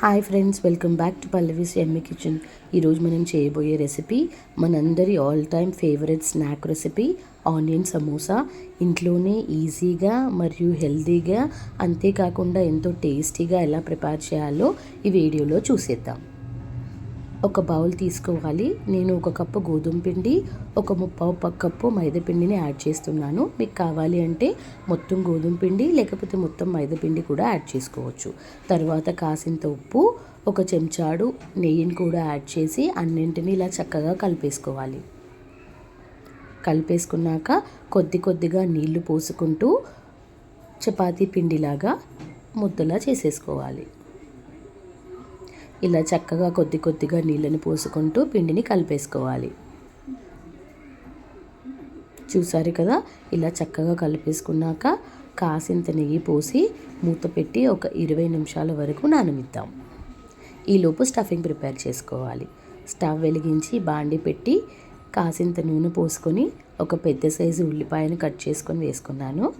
Hi friends welcome back to Pallavi's yummy kitchen. ఈరోజు మనం చేయబోయే రెసిపీ మనందరి all time favourite snack recipe onion samosa. ఇంట్లోనే ఈజీగా మరియు హెల్తీగా అంతేకాకుండా ఎంతో టేస్టీగా ఎలా ప్రిపేర్ చేయాలో ఈ వీడియోలో చూసేద్దాం. ఒక బౌల్ తీసుకోవాలి. నేను ఒక కప్పు గోధుమ పిండి ఒక ముప్పావు కప్పు మైదా పిండిని యాడ్ చేస్తున్నాను. మీకు కావాలి అంటే మొత్తం గోధుమ పిండి లేకపోతే మొత్తం మైదా పిండి కూడా యాడ్ చేసుకోవచ్చు. తర్వాత కాసింత ఉప్పు ఒక చెంచాడు నెయ్యిని కూడా యాడ్ చేసి అన్నింటినీ ఇలా చక్కగా కలిపేసుకోవాలి. కలిపేసుకున్నాక కొద్ది కొద్దిగా నీళ్ళు పోసుకుంటూ చపాతీ పిండిలాగా ముద్దలా చేసేసుకోవాలి. ఇలా చక్కగా కొద్ది కొద్దిగా నీళ్ళని పోసుకుంటూ పిండిని కలిపేసుకోవాలి. చూసారు కదా? ఇలా చక్కగా కలిపేసుకున్నాక కాసింత నెయ్యి పోసి మూత పెట్టి ఒక ఇరవై నిమిషాల వరకు నానమిద్దాం ఈలోపు స్టఫింగ్ ప్రిపేర్ చేసుకోవాలి. స్టవ్ వెలిగించి బాండి పెట్టి కాసింత నూనె పోసుకొని ఒక పెద్ద సైజు ఉల్లిపాయను కట్ చేసుకొని వేసుకున్నాను.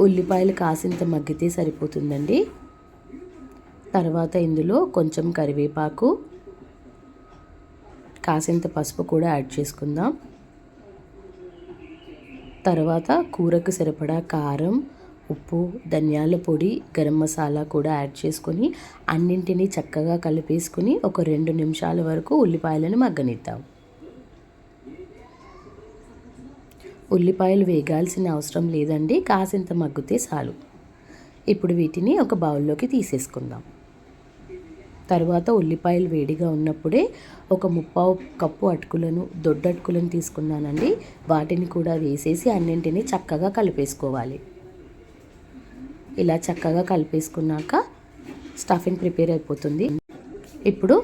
ఉల్లిపాయలు కాసింత మగ్గితే సరిపోతుందండి. తర్వాత ఇందులో కొంచెం కరివేపాకు కాసింత పసుపు కూడా యాడ్ చేసుకుందాం. తర్వాత కూరకు సరిపడా కారం ఉప్పు ధనియాల పొడి గరం మసాలా కూడా యాడ్ చేసుకొని అన్నింటినీ చక్కగా కలిపేసుకుని ఒక రెండు నిమిషాల వరకు ఉల్లిపాయలను మగ్గనిద్దాం. ఉల్లిపాయలు వేగాల్సిన అవసరం లేదండి కాసింత మగ్గితే చాలు. ఇప్పుడు వీటిని ఒక బౌల్లోకి తీసేసుకుందాం. తర్వాత ఉల్లిపాయలు వేడిగా ఉన్నప్పుడే ఒక ముప్పావు కప్పు అటుకులను దొడ్డటుకులను తీసుకున్నానండి. వాటిని కూడా వేసేసి అన్నింటినీ చక్కగా కలిపేసుకోవాలి. ఇలా చక్కగా కలిపేసుకున్నాక స్టఫింగ్ ప్రిపేర్ అయిపోతుంది. ఇప్పుడు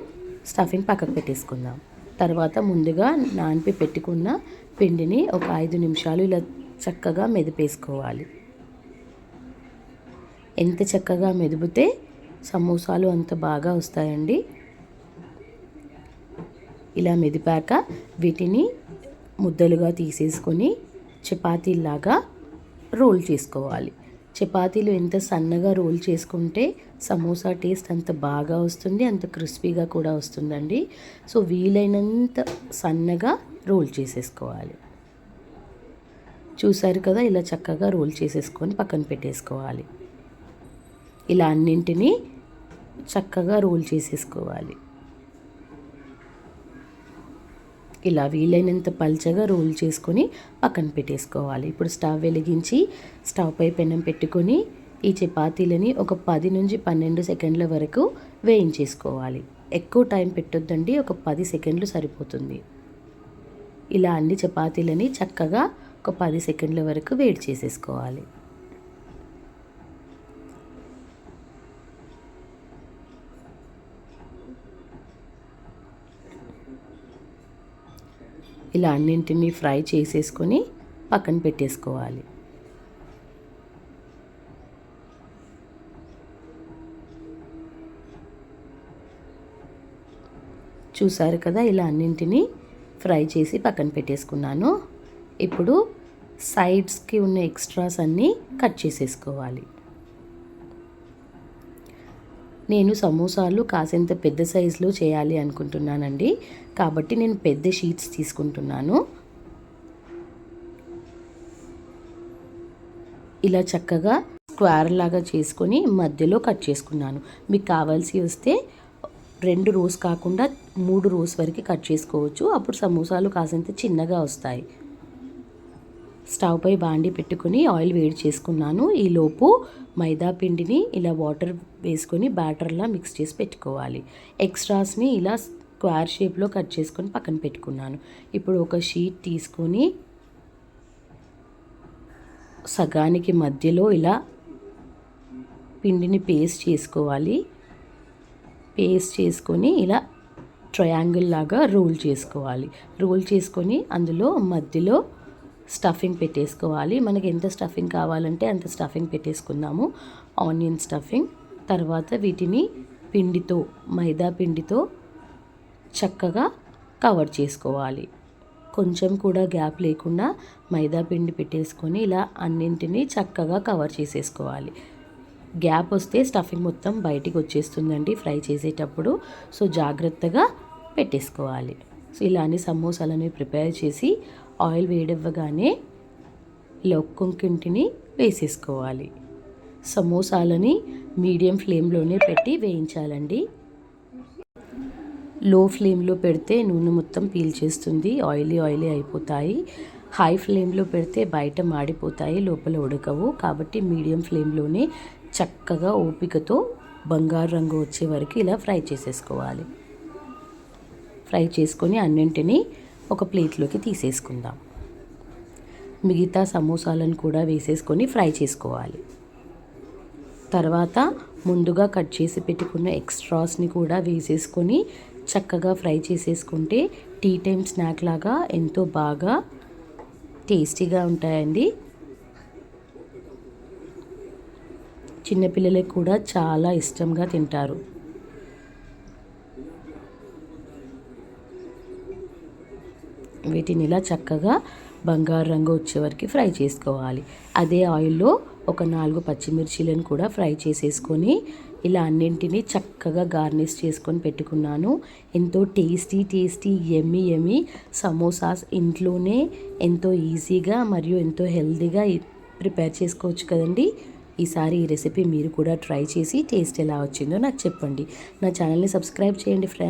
స్టఫింగ్ పక్కకు పెట్టేసుకుందాం. తర్వాత ముందుగా నానిపి పెట్టుకున్న పిండిని ఒక ఐదు నిమిషాలు ఇలా చక్కగా మెదిపేసుకోవాలి. ఎంత చక్కగా మెదిపితే సమోసాలు అంత బాగా వస్తాయండి. ఇలా మెదిపాక వీటిని ముద్దలుగా తీసేసుకొని చపాతీలాగా రోల్ చేసుకోవాలి. చపాతీలు ఎంత సన్నగా రోల్ చేసుకుంటే సమోసా టేస్ట్ అంత బాగా వస్తుంది అంత క్రిస్పీగా కూడా వస్తుందండి. సో వీలైనంత సన్నగా రోల్ చేసేసుకోవాలి. చూసారు కదా ఇలా చక్కగా రోల్ చేసేసుకొని పక్కన పెట్టేసుకోవాలి. ఇలా అన్నింటినీ చక్కగా రోల్ చేసేసుకోవాలి. ఇలా వీలైనంత పల్చగా రోల్ చేసుకొని పక్కన పెట్టేసుకోవాలి. ఇప్పుడు స్టవ్ వెలిగించి స్టవ్ పై పెనం పెట్టుకొని ఈ చపాతీలని ఒక పది నుంచి పన్నెండు సెకండ్ల వరకు వేయించేసుకోవాలి. ఎక్కువ టైం పెట్టొద్దండి ఒక పది సెకండ్లు సరిపోతుంది. ఇలా అన్ని చపాతీలని చక్కగా ఒక పది సెకండ్ల వరకు వేడి చేసేసుకోవాలి. ఇలా అన్నింటినీ ఫ్రై చేసేసుకొని పక్కన పెట్టేసుకోవాలి. చూసారు కదా ఇలా అన్నింటినీ ఫ్రై చేసి పక్కన పెట్టేసుకున్నాను. ఇప్పుడు సైడ్స్కి ఉన్న ఎక్స్ట్రాస్ అన్నీ కట్ చేసేసుకోవాలి. నేను సమోసాలు కాసింత పెద్ద సైజులో చేయాలి అనుకుంటున్నానండి. కాబట్టి నేను పెద్ద షీట్స్ తీసుకుంటున్నాను. ఇలా చక్కగా స్క్వేర్ లాగా చేసుకొని మధ్యలో కట్ చేసుకున్నాను. మీకు కావాల్సి వస్తే రెండు రోస్ కాకుండా మూడు రోస్ వరకు కట్ చేసుకోవచ్చు. అప్పుడు సమోసాలు కాసింత చిన్నగా వస్తాయి. స్టవ్ పై బాండి పెట్టుకుని ఆయిల్ వేడి చేసుకున్నాను. ఈలోపు మైదా పిండిని ఇలా వాటర్ వేసుకొని బ్యాటర్లా మిక్స్ చేసి పెట్టుకోవాలి. ఎక్స్ట్రాస్ని ఇలా స్క్వేర్ షేప్లో కట్ చేసుకొని పక్కన పెట్టుకున్నాను. ఇప్పుడు ఒక షీట్ తీసుకొని సగానికి మధ్యలో ఇలా పిండిని పేస్ట్ చేసుకోవాలి. పేస్ట్ చేసుకొని ఇలా ట్రయాంగిల్ లాగా రోల్ చేసుకోవాలి. రోల్ చేసుకొని అందులో మధ్యలో స్టఫింగ్ పెట్టేసుకోవాలి. మనకి ఎంత స్టఫింగ్ కావాలంటే అంత స్టఫింగ్ పెట్టేసుకుందాము. ఆనియన్ స్టఫింగ్ తర్వాత వీటిని పిండితో మైదా పిండితో చక్కగా కవర్ చేసుకోవాలి. కొంచెం కూడా గ్యాప్ లేకుండా మైదా పిండి పెట్టేసుకొని ఇలా అన్నింటినీ చక్కగా కవర్ చేసేసుకోవాలి. గ్యాప్ వస్తే స్టఫింగ్ మొత్తం బయటికి వచ్చేస్తుందండి ఫ్రై చేసేటప్పుడు. సో జాగ్రత్తగా పెట్టేసుకోవాలి. సో ఇలా అన్ని సమోసాలని ప్రిపేర్ చేసి ఆయిల్ వేడివ్వగానే ఇలా ఒక్కొక్కింటిని వేసేసుకోవాలి. సమోసాలని మీడియం ఫ్లేమ్లోనే పెట్టి వేయించాలండి. లో ఫ్లేమ్లో పెడితే నూనె మొత్తం పీల్చేస్తుంది ఆయిలీ ఆయిలీ అయిపోతాయి. హై ఫ్లేమ్లో పెడితే బయట మాడిపోతాయి లోపల ఉడకవు. కాబట్టి మీడియం ఫ్లేమ్లోనే చక్కగా ఓపికతో బంగారు రంగు వచ్చే వరకు ఇలా ఫ్రై చేసేసుకోవాలి. ఫ్రై చేసుకొని అన్నింటినీ ఒక ప్లేట్లోకి తీసేసుకుందాం. మిగతా సమోసాలను కూడా వేసేసుకొని ఫ్రై చేసుకోవాలి. తర్వాత ముందుగా కట్ చేసి పెట్టుకున్న ఎక్స్ట్రాస్ని కూడా వేసేసుకొని చక్కగా ఫ్రై చేసేసుకుంటే టీ టైం స్నాక్ లాగా ఎంతో బాగా టేస్టీగా ఉంటాయండి. చిన్నపిల్లలకు కూడా చాలా ఇష్టంగా తింటారు. వీటిని ఇలా చక్కగా బంగారు రంగు వచ్చే వరకు ఫ్రై చేసుకోవాలి. అదే ఆయిల్లో ఒక నాలుగు పచ్చిమిర్చీలను కూడా ఫ్రై చేసేసుకొని ఇలా అన్నింటినీ చక్కగా గార్నిష్ చేసుకొని పెట్టుకున్నాను. ఎంతో tasty tasty yummy yummy samosas ఇంట్లోనే ఎంతో ఈజీగా మరియు ఎంతో హెల్తీగా ప్రిపేర్ చేసుకోవచ్చు కదండి. ఈసారి ఈ రెసిపీ మీరు కూడా ట్రై చేసి టేస్ట్ ఎలా వచ్చిందో నాకు చెప్పండి. నా ఛానల్ని సబ్స్క్రైబ్ చేయండి ఫ్రెండ్స్.